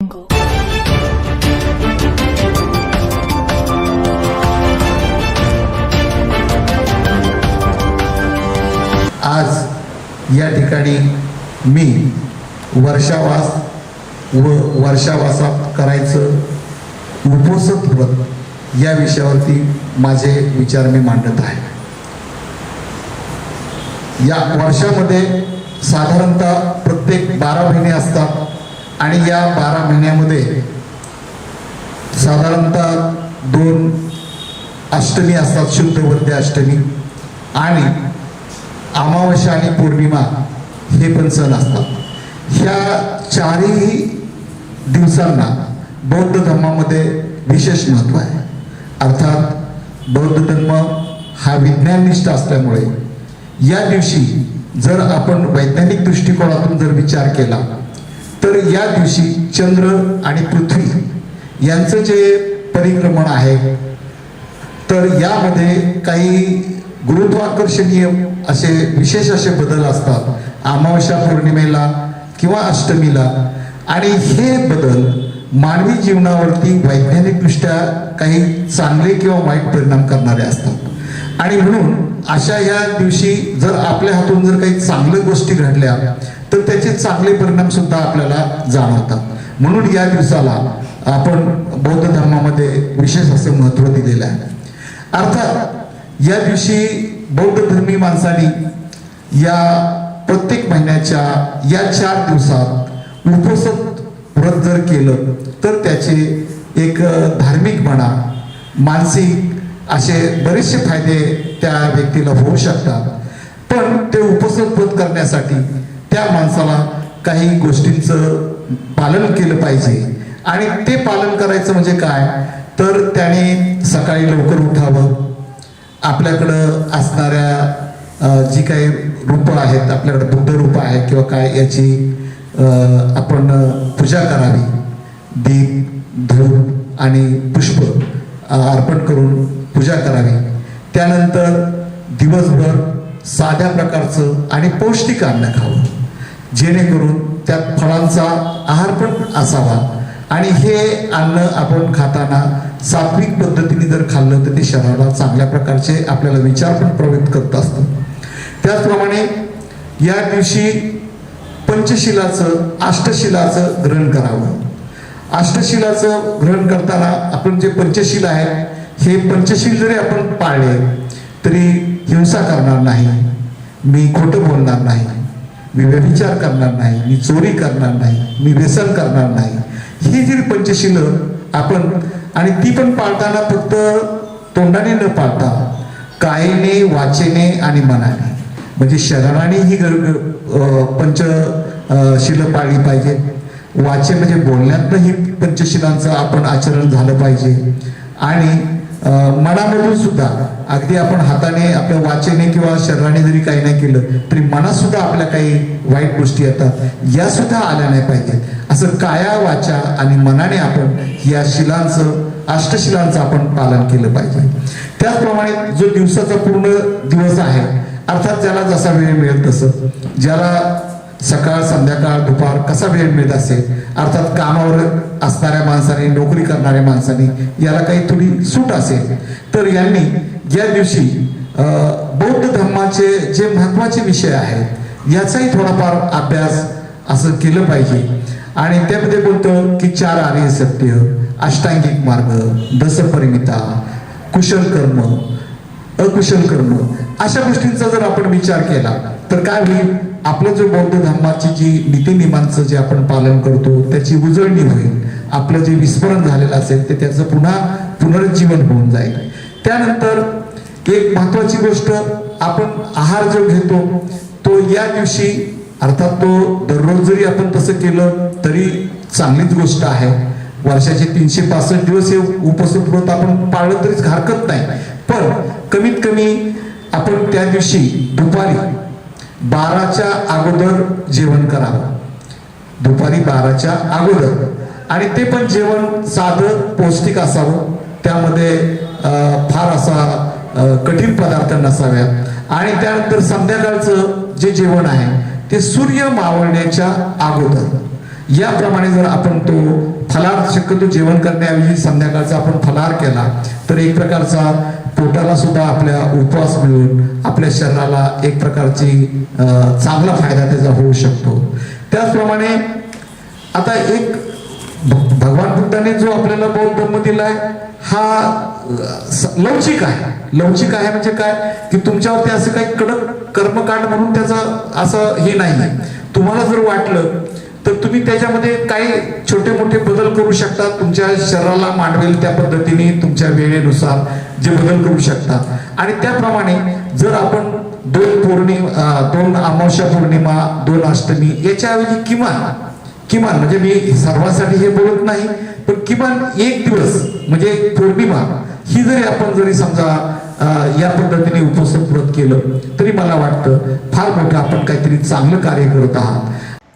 आज या ठिकाणी मी वर्षावास व वर्षावासात करायचं उपोषित व्रत या विषयावरती माझे विचार मी मांडत आहे. या वर्षामध्ये साधारणतः प्रत्येक बारा महिने असतात. आणि या बारा महिन्यामध्ये साधारणतः दोन अष्टमी असतात शुद्ध अष्टमी आणि अमावस्या आणि पौर्णिमा हे पण सण असतात. ह्या चारही दिवसांना बौद्ध धर्मामध्ये विशेष महत्त्व आहे. अर्थात बौद्ध धर्म हा विज्ञाननिष्ठ असल्यामुळे या दिवशी जर आपण वैज्ञानिक दृष्टिकोनातून जर विचार केला तर या दिवशी चंद्र आणि पृथ्वी यांचं जे परिक्रमण आहे तर यामध्ये काही गुरुत्वाकर्षणीय असे विशेष असे बदल असतात. अमावस्या पौर्णिमेला किंवा अष्टमीला. आणि हे बदल मानवी जीवनावरती वैज्ञानिकदृष्ट्या काही चांगले किंवा वाईट परिणाम करणारे असतात. आणि म्हणून अशा या दिवशी जर आपल्या हातून जर काही चांगल्या गोष्टी घडल्या तर त्याचे चांगले परिणाम सुद्धा आपल्याला जाणवतात. म्हणून या दिवसाला आपण बौद्ध धर्मामध्ये विशेष असं महत्त्व दिलेलं आहे. अर्थात या दिवशी बौद्ध धर्मी माणसांनी या प्रत्येक महिन्याच्या या चार दिवसात उपसत व्रत जर केलं तर त्याचे एक धार्मिक म्हणा मानसिक असे बरेचसे फायदे त्या व्यक्तीला होऊ शकतात. पण ते उपसंपद करण्यासाठी त्या माणसाला काही गोष्टींचं पालन केलं पाहिजे. आणि ते पालन करायचं म्हणजे काय? तर त्याने सकाळी लवकर उठावं. आपल्याकडं असणाऱ्या जी काही रूपं आहेत आपल्याकडे बुद्ध रूप आहे किंवा काय याची आपण पूजा करावी. दीप धूप आणि पुष्प अर्पण करून पूजा करावी. त्यानंतर दिवसभर साध्या प्रकारचं आणि पौष्टिक अन्न खावं. जेणेकरून त्यात फळांचा आहार पण असावा. आणि हे अन्न आपण खाताना सात्विक पद्धतीने जर खाल्लं तर ते शरीराला चांगल्या प्रकारचे आपल्याला विचार पण प्रवृत्त करत असतं. त्याचप्रमाणे या दिवशी पंचशिलाचं अष्टशिलाचं ग्रहण करावं. अष्टशिलाचं ग्रहण करताना आपण जे पंचशील आहे हे पंचशील जरी आपण पाळले तरी हिंसा करणार नाही. मी खोटं बोलणार नाही. मी व्यभिचार करणार नाही. मी चोरी करणार नाही. मी व्यसन करणार नाही. ही जी पंचशील आपण आणि ती पण पाळताना फक्त तोंडाने न पाळता कायेने वाचेने आणि मनाने. म्हणजे शरीराने ही गर- पंच पाळली पाहिजे. वाचे म्हणजे बोलण्यातनं ही पंचशिलांचं आपण आचरण झालं पाहिजे. आणि मनामधून सुद्धा अगदी आपण हाताने आपल्या वाचेने किंवा शरीराने जरी काही नाही केलं तरी मनात सुद्धा आपल्या काही वाईट गोष्टी येतात. या सुद्धा आल्या नाही पाहिजेत. असं काया वाचा आणि मनाने आपण या शिलांचं अष्टशिलांचं आपण पालन केलं पाहिजे. त्याचप्रमाणे जो दिवसाचा पूर्ण दिवस आहे अर्थात ज्याला जसा वेळ मिळेल तसं ज्याला सकाळ संध्याकाळ दुपार कसा वेळ मिळत असेल? अर्थात कामावर असणाऱ्या माणसाने नोकरी करणाऱ्या माणसाने याला काही थोडी सूट असेल. तर यांनी या दिवशी अं, बौद्ध धर्माचे जे महत्त्वाचे विषय आहेत याचाही थोडाफार अभ्यास असं केलं पाहिजे. आणि त्यामध्ये बोलतो की चार आर्य सत्य अष्टांगिक मार्ग दसपरिमिता कुशल कर्म अकुशल कर्म अशा गोष्टींचा जर आपण विचार केला तर काय होईल? आपलं जो बौद्ध धर्माची जी नीतीनियमांचं जे आपण पालन करतो त्याची उजळणी होईल. आपलं जे विस्मरण झालेलं असेल ते त्याचं पुन्हा पुनरुज्जीवन होऊन जाईल. त्यानंतर एक महत्वाची गोष्ट आपण आहार जो घेतो तो या दिवशी अर्थात तो दररोज जरी आपण तसं केलं तरी चांगलीच गोष्ट आहे. वर्षाचे तीनशे पासष्ट दिवस हे उपस्थित व्रत आपण पाळलं तरीच हरकत नाही. पण कमीत कमी आपण त्या दिवशी दुपारी बाराच्या अगोदर जेवण करावं. दुपारी बाराच्या अगोदर. आणि ते पण जेवण साधं पौष्टिक असावं. त्यामध्ये फार असा कठीण पदार्थ नसाव्या आणि त्यानंतर संध्याकाळचं जे जेवण आहे ते सूर्य मावळण्याच्या अगोदर. याप्रमाणे जर आपण तो फलार शक्यतो जेवण करण्याऐवजी संध्याकाळचा आपण फलार केला तर एक प्रकारचा पोटाला सुद्धा आपल्या उपवास मिळून आपल्या शरीराला एक प्रकारची चांगला फायदा त्याचा होऊ शकतो. त्याचप्रमाणे आता एक भगवान बुद्धाने जो आपल्याला बौद्ध धर्म दिलाय हा लवचिक आहे. लवचिक आहे म्हणजे काय? की तुमच्यावरती असं काही कडक कर्मकांड म्हणून त्याचा असं हे नाही तुम्हाला जर वाटलं तर तुम्ही त्याच्यामध्ये काही छोटे मोठे बदल करू शकता. तुमच्या शरीराला मांडवेल त्या पद्धतीने तुमच्या वेळेनुसार जे बदल करू शकता. आणि त्याप्रमाणे जर आपण दोन पौर्णिमा दोन अमावस्या पौर्णिमा दोन अष्टमी याच्याऐवजी किमान किमान म्हणजे मी सर्वांसाठी हे बोलत नाही पण किमान एक दिवस म्हणजे पौर्णिमा ही जरी आपण जरी समजा या पद्धतीने उपस्थित व्रत केलं तरी मला वाटतं फार मोठं आपण काहीतरी चांगलं कार्य करत आहात.